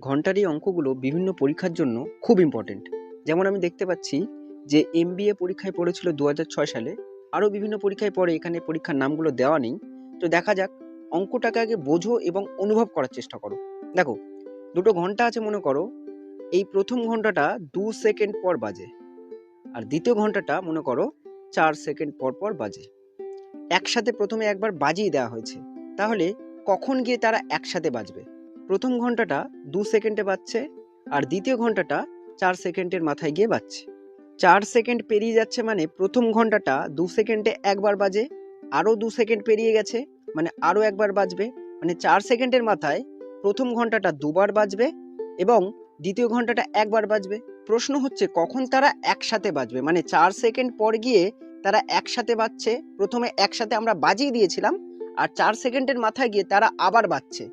ঘণ্টার এই অঙ্কগুলো বিভিন্ন পরীক্ষার জন্য খুব ইম্পর্টেন্ট যেমন আমি দেখতে পাচ্ছি যে এমবিএ পরীক্ষায় পড়েছিল দু হাজার ছয় সালে, আরও বিভিন্ন পরীক্ষায় পড়ে এখানে পরীক্ষার নামগুলো দেওয়া নেই। তো দেখা যাক, অঙ্কটাকে আগে বোঝো এবং অনুভব করার চেষ্টা করো। দেখো, দুটো ঘণ্টা আছে মনে করো, এই প্রথম ঘন্টাটা দু সেকেন্ড পর বাজে, আর দ্বিতীয় ঘন্টাটা মনে করো চার সেকেন্ড পর পর বাজে। একসাথে প্রথমে একবার বাজিয়ে দেওয়া হয়েছে, তাহলে কখন গিয়ে তারা একসাথে বাজবে? প্রথম ঘন্টাটা দু সেকেন্ডে বাজছে আর দ্বিতীয় ঘন্টাটা চার সেকেন্ডের মাথায় গিয়ে বাজছে। চার সেকেন্ড পেরিয়ে যাচ্ছে মানে প্রথম ঘন্টাটা দু সেকেন্ডে একবার বাজে, আরও দু সেকেন্ড পেরিয়ে গেছে মানে আরও একবার বাজবে। মানে চার সেকেন্ডের মাথায় প্রথম ঘন্টাটা দুবার বাজবে এবং দ্বিতীয় ঘন্টাটা একবার বাজবে। প্রশ্ন হচ্ছে কখন তারা একসাথে বাজবে? মানে চার সেকেন্ড পর গিয়ে তারা একসাথে বাজছে। প্রথমে একসাথে আমরা বাজিয়ে দিয়েছিলাম আর চার সেকেন্ডের মাথায় গিয়ে তারা আবার বাজছে।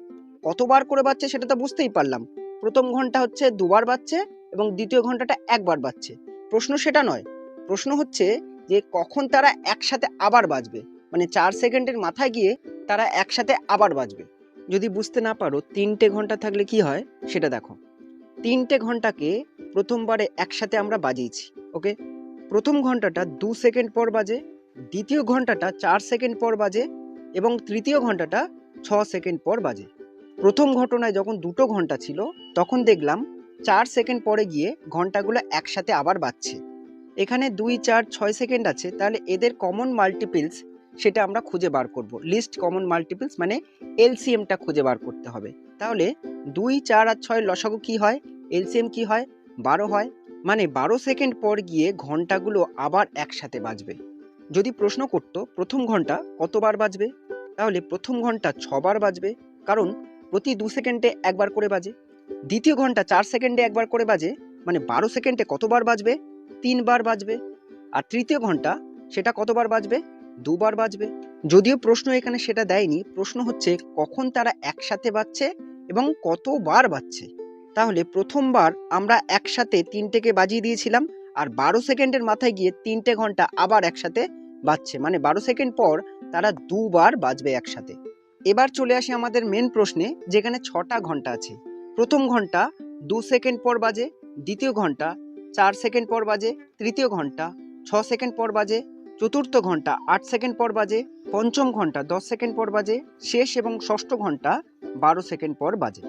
কতবার করে বাজছে সেটা তো বুঝতেই পারলাম। প্রথম ঘণ্টা হচ্ছে দুবার বাজছে এবং দ্বিতীয় ঘন্টাটা একবার বাজছে। প্রশ্ন সেটা নয়। প্রশ্ন হচ্ছে যে কখন তারা একসাথে আবার বাজবে? মানে চার সেকেন্ডের মাথায় গিয়ে তারা একসাথে আবার বাজবে। যদি বুঝতে না পারো, তিনটে ঘণ্টা থাকলে কি হয়? সেটা দেখো। তিনটে ঘন্টাকে প্রথমবারে একসাথে আমরা বাজিয়েছি, ওকে? প্রথম ঘন্টাটা দু সেকেন্ড পর বাজে, দ্বিতীয় ঘন্টাটা চার সেকেন্ড পর বাজে এবং তৃতীয় ঘন্টাটা ছ সেকেন্ড পর বাজে। প্রথম ঘটনায় যখন দুটো ঘণ্টা ছিল, তখন দেখলাম চার সেকেন্ড পরে গিয়ে ঘন্টাগুলো একসাথে আবার বাজছে। এখানে দুই, চার, ছয় সেকেন্ড আছে, তাহলে এদের কমন মাল্টিপিলস সেটা আমরা খুঁজে বার করব। লিস্ট কমন মাল্টিপিলস মানে এলসিএমটা খুঁজে বার করতে হবে। তাহলে দুই, চার আর ছয় লসাগু কি হয়? এলসিএম কি হয়? বারো হয়। মানে বারো সেকেন্ড পর গিয়ে ঘন্টাগুলো আবার একসাথে বাজবে। যদি প্রশ্ন করতো, প্রথম ঘণ্টা কতবার বাজবে? তাহলে প্রথম ঘণ্টা ছবার বাজবে। কারণ প্রতি দু সেকেন্ডে একবার করে বাজে। দ্বিতীয় ঘণ্টা চার সেকেন্ডে একবার করে বাজে মানে বারো সেকেন্ডে কতবার বাজবে? তিনবার বাজবে। আর তৃতীয় ঘণ্টা, সেটা কতবার বাজবে? দুবার বাজবে। যদিও প্রশ্ন এখানে সেটা দেয়নি, প্রশ্ন হচ্ছে কখন তারা একসাথে বাজছে এবং কতবার বাজছে। তাহলে প্রথমবার আমরা একসাথে তিনটেকে বাজিয়ে দিয়েছিলাম, আর বারো সেকেন্ডের মাথায় গিয়ে তিনটে ঘণ্টা আবার একসাথে বাজছে। মানে বারো সেকেন্ড পর তারা দুবার বাজবে একসাথে। এবার চলে আসি আমাদের মেন প্রশ্নে, যেখানে ছটা ঘণ্টা আছে। প্রথম ঘণ্টা দু সেকেন্ড পর বাজে, দ্বিতীয় ঘণ্টা চার সেকেন্ড পর বাজে, তৃতীয় ঘণ্টা ছ সেকেন্ড পর বাজে, চতুর্থ ঘণ্টা আট সেকেন্ড পর বাজে, পঞ্চম ঘণ্টা দশ সেকেন্ড পর বাজে, শেষ এবং ষষ্ঠ ঘণ্টা বারো সেকেন্ড পর বাজে।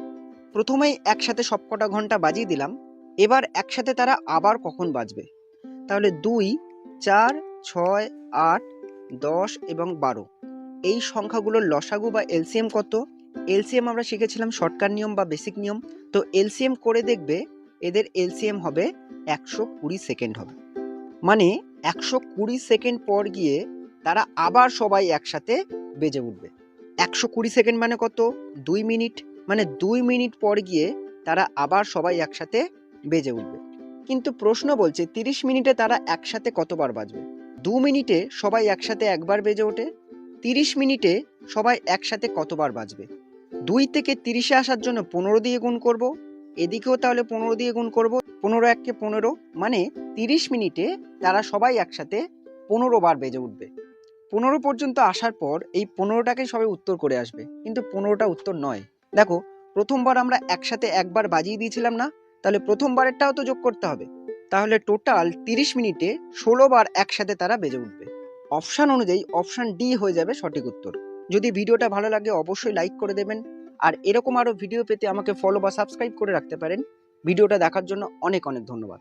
প্রথমেই একসাথে সবকটা ঘণ্টা বাজিয়ে দিলাম, এবার একসাথে তারা আবার কখন বাজবে? তাহলে দুই, চার, ছয়, আট, দশ এবং বারো। এই সংখ্যাগুলোর লসাগু বা এলসিএম কত? এলসিএম আমরা শিখেছিলাম শর্টকাট নিয়ম বা বেসিক নিয়ম। তো এলসিএম করে দেখবে এদের এলসিএম হবে একশো কুড়ি সেকেন্ড হবে। মানে একশো কুড়ি সেকেন্ড পর গিয়ে তারা আবার সবাই একসাথে বেজে উঠবে। একশো কুড়ি সেকেন্ড মানে কত? দুই মিনিট। মানে দুই মিনিট পর গিয়ে তারা আবার সবাই একসাথে বেজে উঠবে। কিন্তু প্রশ্ন বলছে, তিরিশ মিনিটে তারা একসাথে কতবার বাজবে? দু মিনিটে সবাই একসাথে একবার বেজে ওঠে? তিরিশ মিনিটে সবাই একসাথে কতবার বাজবে? দুই থেকে তিরিশে আসার জন্য পনেরো দিয়ে গুণ করব, এদিকেও তাহলে পনেরো দিয়ে গুণ করব, পনেরো এককে পনেরো মানে তিরিশ মিনিটে তারা সবাই একসাথে পনেরো বার বেজে উঠবে। পনেরো পর্যন্ত আসার পর এই পনেরোটাকে সবাই উত্তর করে আসবে, কিন্তু পনেরোটা উত্তর নয়। দেখো, প্রথমবার আমরা একসাথে একবার বাজিয়ে দিয়েছিলাম না, তাহলে প্রথমবারেরটাও তো যোগ করতে হবে। তাহলে টোটাল তিরিশ মিনিটে ষোলো বার একসাথে তারা বেজে উঠবে। অপশান অনুযায়ী অপশান ডি হয়ে যাবে সঠিক উত্তর। যদি ভিডিওটা ভালো লাগে অবশ্যই লাইক করে দেবেন। আর এরকম আরও ভিডিও পেতে আমাকে ফলো বা সাবস্ক্রাইব করে রাখতে পারেন। ভিডিওটা দেখার জন্য অনেক অনেক ধন্যবাদ।